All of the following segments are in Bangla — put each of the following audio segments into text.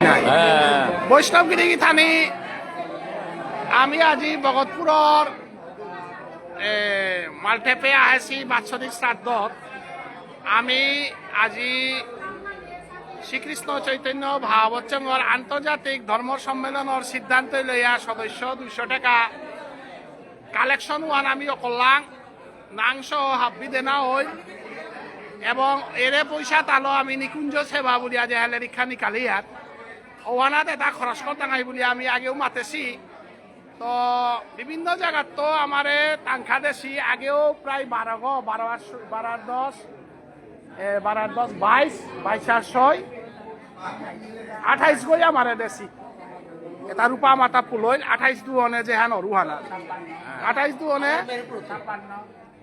হ্যাঁ। বৈষ্ণৱগিৰি গীতানি আমি আজি ভগতপুৰৰ মাল্টেপে আহেছি বাৎসৰিক শ্ৰাদ্ধত। আমি আজি শ্ৰীকৃষ্ণ চৈতন্য সংঘৰ আন্তৰ্জাতিক ধৰ্ম সন্মিলনৰ সিদ্ধান্ত লইয়া সদস্য দুইশ টাকা। কালেকশন ওয়ান আমি অকল্যাং নাংস হাব্বি দেনা হই এবং এরে পয়সা তালো আমি নিকুঞ্জ সেবা বলি আজি হেলে রিক্ষা নিকালি ইয়াত। ওয়ানাত এটা খরচ করতাঙাই বুলি আমি আগেও মাতেছি। তো বিভিন্ন জায়গাত তো আমারে টাংখা দেছি, আগেও প্রায় বারো গো বারো বারো দশ বারো দশ বাইশ বাইশ আর ছয় আঠাইশ গই আমারে দেছি। এটা রূপা মাতা পুলই আঠাইশ দুহনে যে হ্যাঁ রুহানা আঠাইশ দুহনে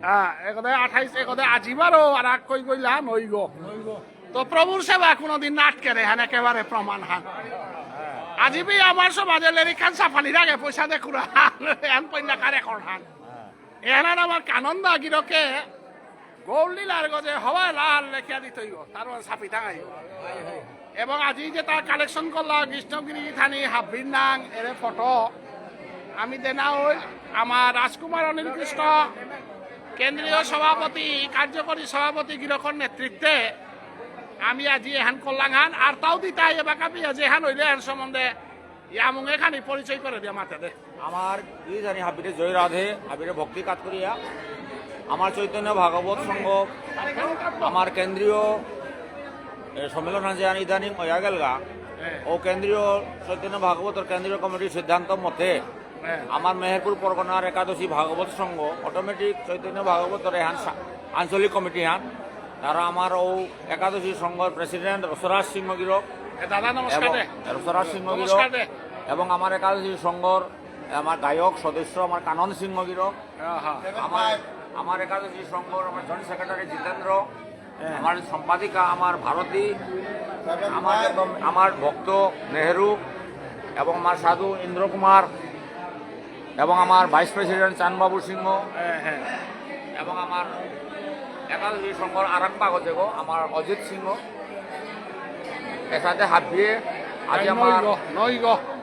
হ্যাঁ একদে আঠাইশ একদে আজিবারও আর কই গইলা নই গো। তো প্রভুর সেবা কোনোদিন নাটকে রে হ্যাঁ একেবারে প্রমাণ হান আজি বি আমার সমাজে লেরি খান সাফানি রাগে পয়সা দেখু এন পয়লা কারে করান এহান আমার কানন্দ গিরকে গৌরলীলার গজে হওয়া লাল লেখিয়া দিতই গো তার সাপি থাকাই এবং আজি যে তার কালেকশন করলা কৃষ্ণগিরি থানি হাব্বির নাং এর ফটো, আমি দেনা ওই আমার রাজকুমার অনিল কৃষ্ণ কেন্দ্রীয় সভাপতি কার্যকরী সভাপতি গিরকর নেতৃত্বে আমি আজি এহান করলাঙান আর তাও দিতাই এবার কাপি আজি এহান হইলে এহান সম্বন্ধে ইয়ামুং এখানি পরিচয় করে দিয়া মাতে দে। আমার ই জানি হাবিরে জয় রাধে হাবিরে ভক্তি কাজ করিয়া। আমার চৈতন্য ভাগবত সংঘ আমার কেন্দ্রীয় সম্মেলন আছে ইদানিং হইয়া গেলগা। ও কেন্দ্রীয় চৈতন্য ভাগবতর কেন্দ্রীয় কমিটির সিদ্ধান্ত মতে আমার মেহেরপুর পরগনার একাদশী ভাগবত সংঘ অটোমেটিক চৈতন্য ভাগবতর এহান আঞ্চলিক কমিটি হান। তারা আমার ও একাদশী সংঘর প্রেসিডেন্ট রসরাজ সিংহ গিরক রসরাজ সিংহ গিরক এবং আমার একাদশী সংঘর আমার গায়ক সদস্য আমার কানন সিংহ গিরক। আমার আমার একাদশী সংঘর আমার জয়েন্ট সেক্রেটারি জিতেন্দ্র। আমার সম্পাদিকা আমার ভারতী। আমার একদম আমার ভক্ত নেহেরু এবং আমার সাধু ইন্দ্র কুমার এবং আমার ভাইস প্রেসিডেন্ট চানবাবু সিংহ। হ্যাঁ, হ্যাঁ। এবং আমার একাদশী আর এক পাগজ আমার অজিত সিংহ। এর সাথে হাত দিয়ে। আজি আমার নই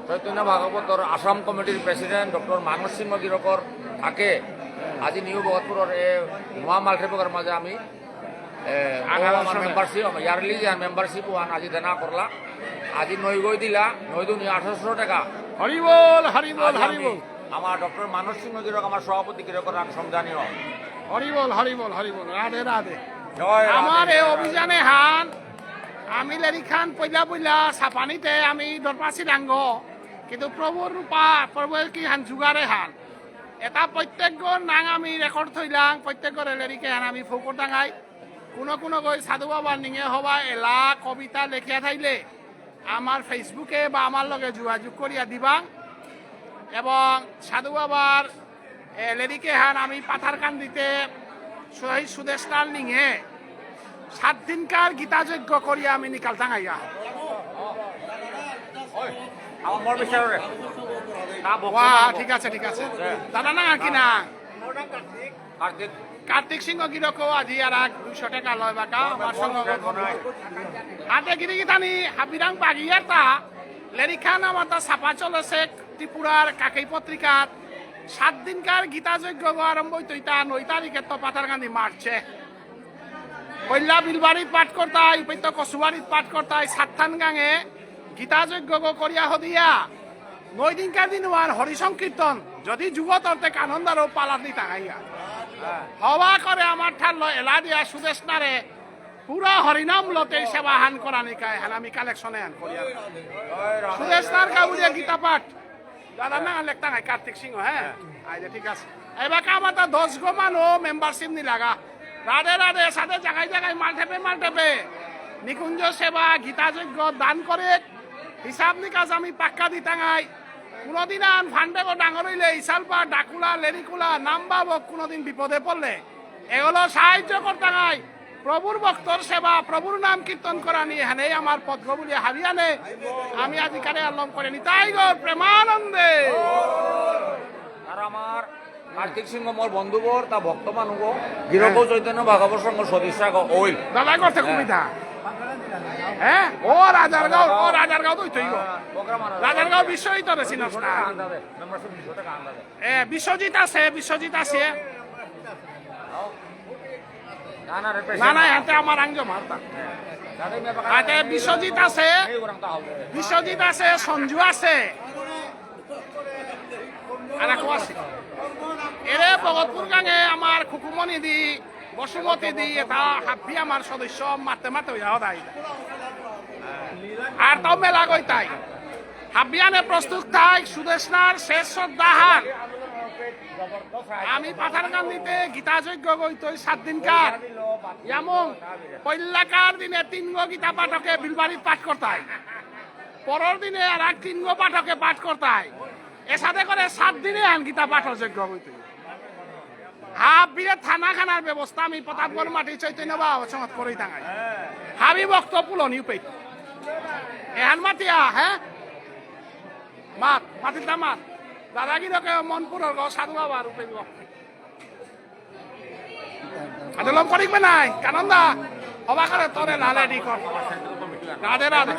চৈতন্য ভাগৱতৰ আসাম কমিটিৰ প্ৰেচিডেণ্ট ডক্টৰ মানস সিংহ গিৰকৰ থাকে। আজি নিউ ভগতপুৰৰ এই নোৱা মাল্টিপকৰ মাজে আমি আমাৰ মেম্বাৰশ্বিপ ইয়াৰলি যে মেম্বাৰশ্বিপ ওৱান আজি দেনা কৰলা। আজি নৈ গৈ দিলা নৈদু আঠারোশো টাকা। হরি বল হরি বল আজি হরি আমি বল। আমাৰ ডক্টৰ মানস সিংহ গিৰক আমাৰ সভাপতি গিৰকৰ আমি সমজানীয় হরি বল হরি বল হরি বল। রাধে রাধে। আমার এই অভিযানে হান আমি লেরি খান পইলা পইলা সাপানিতে আমি দরপাসি ডাঙ্গ। কিন্তু প্রভুর রূপা প্রভুর কি হান যুগারে হান। এটা প্রত্যেক নাং আমি রেকর্ড থইলাম প্রত্যেক লেরিকে হান আমি ফৌকর ডাঙাই। কোনো কোনো গই সাধু বাবার নিঙে হবা এলা কবিতা লেখিয়া থাইলে আমার ফেসবুকে বা আমার লগে যোগাযোগ করিয়া দিবাং এবং সাধু বাবার এ, লেরিকে হান আমি পাথার কান্দিতে শহীদ সুদেশ লাল নিঙে। সাত দিনকার গীতাযজ্ঞ করিয়া আমি নিকাল টাঙাইয়া। ঠিক আছে ঠিক আছে। দাদা না কি না কাৰ্তিক। কার্তিক সিংহ গিরকও আজি আর এক দুশো টাকা লয় বাকা আমার সঙ্গে হাতে গিরি গিতানি হাবিরাং বাগিয়ার তা লেরিখান আমার তা ছাপা চলেছে ত্রিপুরার কাকেই পত্রিকাত সাত দিনকার গীতাযজ্ঞ আরম্ভ তৈতা নয় তারিখে তো পাতার গান্ধী মারছে। কল্যা বিলবাড়িত পাঠ করতাই উপত্য কচুবাড়িত পাঠ করতাই সাতথান গাঙে গীতাযজ্ঞ করিয়া হদিয়া। নয় দিনকার দিন আর হরি সংকীর্তন যদি যুবতর্তে কানন্দারও পালার দি টাঙাইয়া হওয়া করে আমার ঠাল এলা দিয়া সুদেশ নারে পুরা হরিনাম লতে সেবা হান করা নিকায় হান আমি কালেকশনে হান করিয়া। জয় ৰাধে। সুদেশ নার কাউরিয়া গীতা পাঠ। দাদা না লেখতা নাই কার্তিক সিংহ হ্যাঁ? আইলে ঠিক আছে। এবার আমার তা দশ গো মানো মেম্বারশিপ নি লাগা। রাধে রাধে সাথে জায়গায় জায়গায় মাল টেপে মাল টেপে নিকুঞ্জ সেবা গীতাযজ্ঞ দান করে। হিসাব নিকাশ আমি পাক্কা দিতাঙাই কোনোদিন আন ফান্ডে গো ডাঙর হইলে ইসালপা ডাকুলা লেরিকুলা নাম বাবক কোনোদিন বিপদে পড়লে। এগুলো সাহায্য করতাঙাই প্রভুর ভক্তর সেবা প্রভুর নাম কীর্তন করা নিয়ে হেনে আমার পদ্ম বলি হারিয়ানে আমি আজিকারে আলম করে নি। তাই গো প্রেমানন্দে। আৰু আমাৰ কাৰ্তিক সিংহ মোৰ বন্ধুবোৰ তা ভক্ত মানুহ গিৰকো চৈতন্য ভাগৱত সংঘ সদস্য ওইল দাদা করতে কবিতা হ্যাঁ ও রাজারগাঁও ও রাজারগাঁও তো হইতই গো। প্রোগ্রাম আর রাজারগাঁও বিশ্বজিৎ এ বিশ্বজিৎ আছে বিশ্বজিৎ আছে। না মারতা বিশ্বজিৎ আছে বিশ্বজিৎ আছে, সঞ্জু আছে। আর একো আছে। এরে ভগতপুর গাঙে আমার খুকুমনি দি, বসুমতি দি, এটা হাফি আমার সদস্য মাতে মাতে হইয়া দাই আর তাও মেলা গই তাই হাবিয়ানে প্রস্তুত তাই, সুদেশনার শেষ শ্রদ্ধাহার। আমি পাথারকান্দিতে গীতা যজ্ঞ গইতই সাত দিনকার যেমন পল্লাকার দিনে তিন গীতা পাঠকে বিলবাড়ি পাঠ করতাই। পরের দিনে আর এক তিন পাঠকে পাঠ করতাই। এর সাথে করে সাত দিনে আন গীতা পাঠ যজ্ঞ হইতই হাফ বিরে থানা খানার ব্যবস্থা আমি প্রতাপগড় মাটি চৈতন্য বা অসংগত করেই থাঙাই। হাবি বক্ত পুলনি পেই এহান মাতিয়া হ্যাঁ মাত মাতিল মাত দাদাগিরকে মনপুরের গো সাধু বাবা রূপে আদলম করিকবে নাই। কানন্দা হবা তরে দি কর। রাধে রাধে।